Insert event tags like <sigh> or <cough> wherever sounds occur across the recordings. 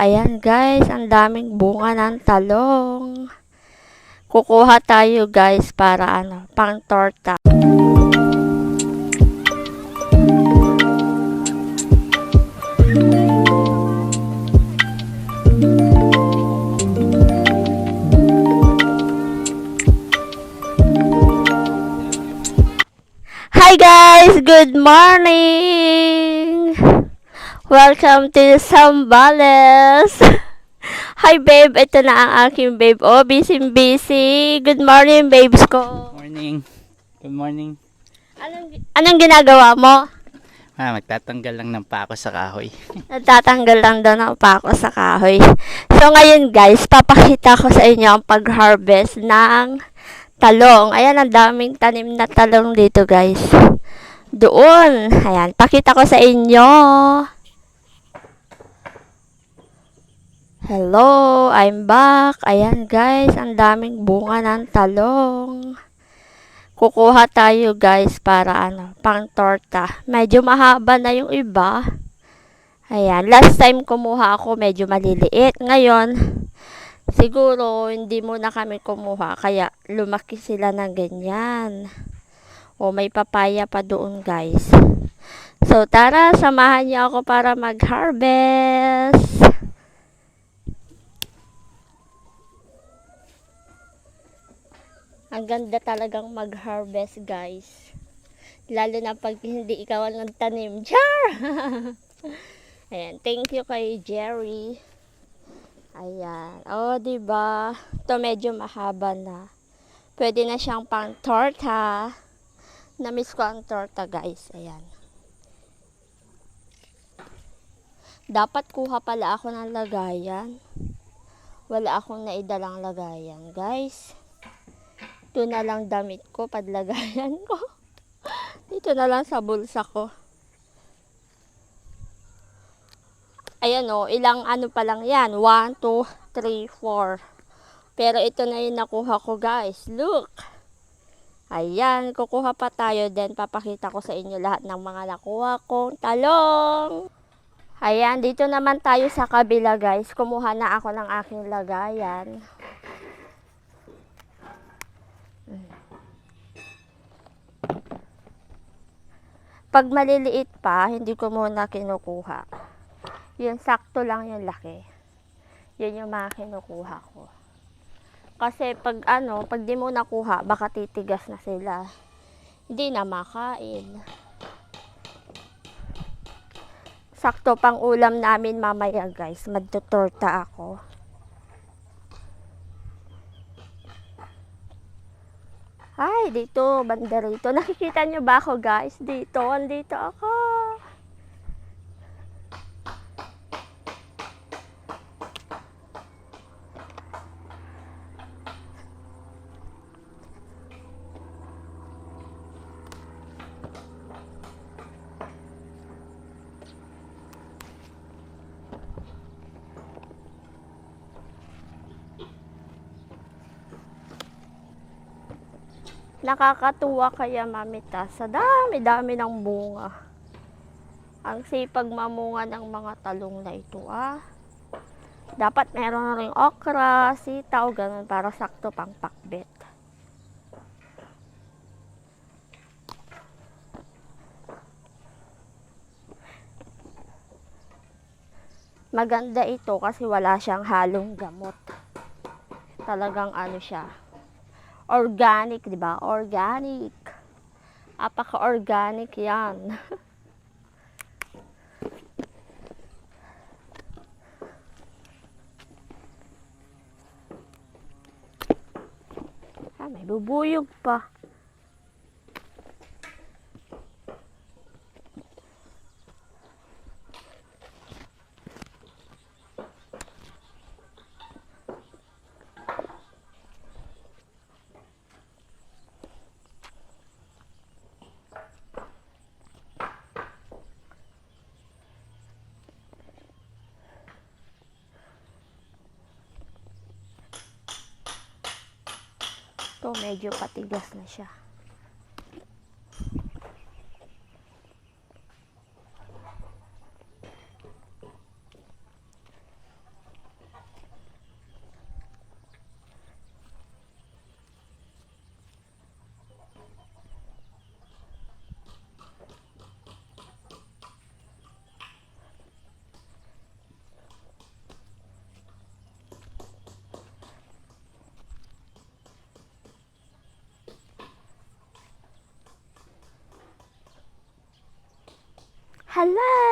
Ayan guys, ang daming bunga ng talong. Kukuha tayo guys para ano, pang torta. Hi guys, good morning. Welcome to Sambales. <laughs> Hi babe, ito na ang aking babe. Oh, busy busy. Good morning babes ko. Morning. Good morning. Anong, anong ginagawa mo? Ah, magtatanggal lang ng pako sa kahoy. <laughs> Nagtatanggal lang daw ng pako sa kahoy. So ngayon guys, papakita ko sa inyo ang pag-harvest ng talong. Ayan, ang daming tanim na talong dito guys. Doon. Ayan, pakita ko sa inyo. Hello, I'm back. Ayan guys, ang daming bunga ng talong. Kukuha tayo guys para ano, pang torta. Medyo mahaba na yung iba. Ayan, last time kumuha ako medyo maliliit. Ngayon, siguro hindi mo na kami kumuha kaya lumaki sila ng ganyan. O may papaya pa doon guys. So tara, samahan niyo ako para mag-harvest. Ang ganda talagang mag-harvest guys. Lalo na pag hindi ikaw ang nagtanim. Char! <laughs> Ayan, thank you kay Jerry. Ayan. Oh, 'di ba? Ito medyo mahaba na. Pwede na siyang pang torta. Na-miss ko ang torta, guys. Ayan. Dapat kuha pala ako ng lagayan. Wala akong naidalang lagayan, guys. Ito na lang damit ko, padlagayan ko. <laughs> Dito na lang sa bulsa ko. Ayan o, ilang ano pa lang yan. 1, 2, 3, 4. Pero ito na yung nakuha ko guys. Look! Ayan, kukuha pa tayo. Then, papakita ko sa inyo lahat ng mga nakuha kong talong. Ayan, dito naman tayo sa kabila guys. Kumuha na ako ng aking lagayan. Pag maliliit pa, hindi ko muna kinukuha. Yun, sakto lang yung laki. Yun yung mga kinukuha ko. Kasi pag ano, pag di mo nakuha, baka titigas na sila. Hindi na makain. Sakto pang ulam namin mamaya guys. Magtutorta ako. Ay, dito, banda rito. Nakikita nyo ba ako guys? Dito, andito ako. Nakakatuwa kaya mamita sa dami-dami ng bunga. Ang sipag mamunga ng mga talong na ito ah. Dapat meron ring okra, sitaw, ganun para sakto pang pakbet. Maganda ito kasi wala siyang halong gamot. Talagang ano siya, organic, di ba? Organic. Apaka-organic yan. <laughs> ah, may bubuyog pa. Ito, medyo patigas na siya. Hello!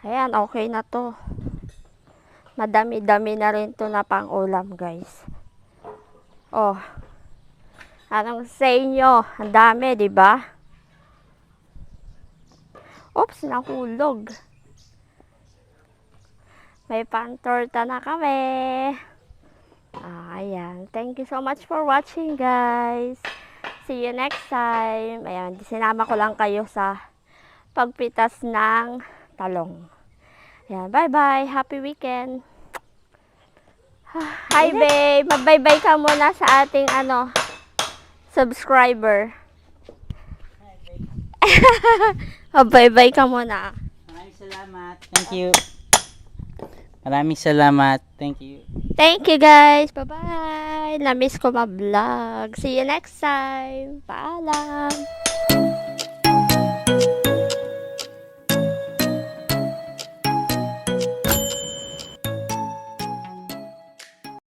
Ayan, okay na to. Madami-dami na rin to na pang ulam, guys. Oh. Anong say nyo? Ang dami, di ba? Oops, nahulog. May pantorta na kami. Ah, ayan. Thank you so much for watching, guys. See you next time. Ayan, sinama ko lang kayo sa pagpitas ng talong. Ayan, bye-bye. Happy weekend. <sighs> Hi, babe. Mag-bye-bye ka muna sa ating ano, subscriber. <laughs> Mag-bye-bye ka muna. Maraming salamat. Thank you. Maraming salamat. Thank you. Thank you, guys. Bye-bye. Na-miss ko ma-vlog. See you next time. Paalam.